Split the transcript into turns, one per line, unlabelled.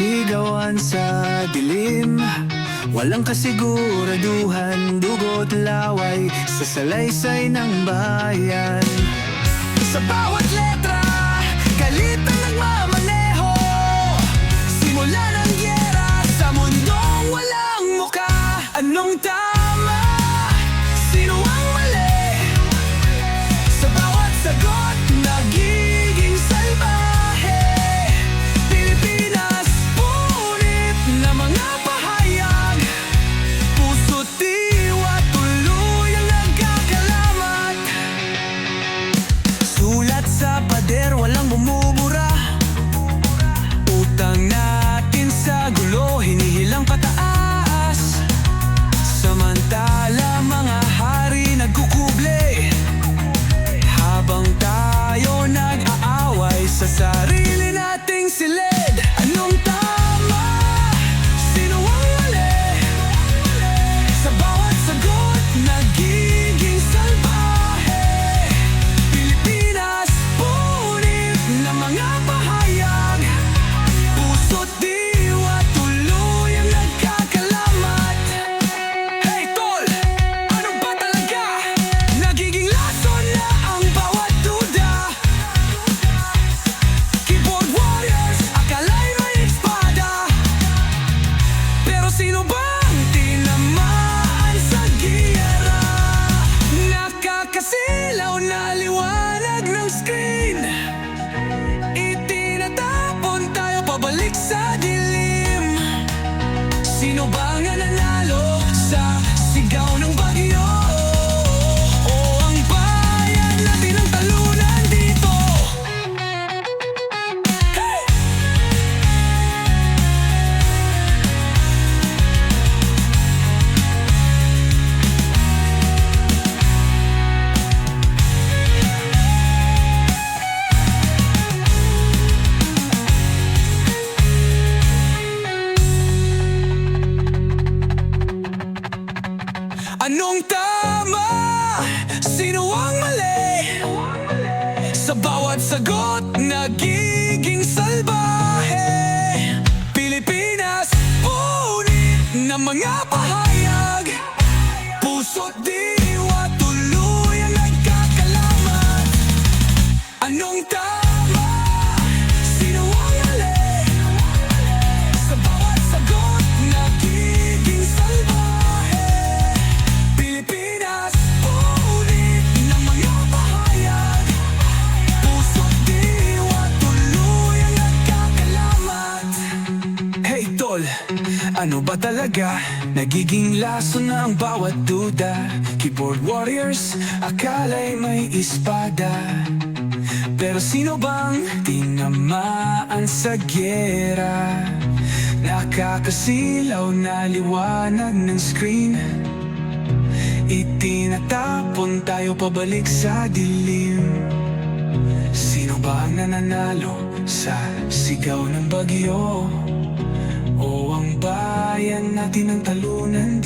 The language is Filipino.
sigawan sa dilim. Walang kasiguraduhan, dugo't laway Sa salaysay ng bayan. Sa bawat letra pensar Sino bang nanalo sa sigaw ng sagot nagiging salbahe. Pilipinas, punit ng mga pahayag. Puso't di Ano ba talaga? Nagiging laso na ang bawat duda Keyboard warriors, akala'y may espada Pero sino bang tinamaan sa gera? Nakakasilaw na liwanag ng screen Itinatapon tayo pabalik sa dilim Sino ba ang nananalo sa sigaw ng bagyo? natin ang talunan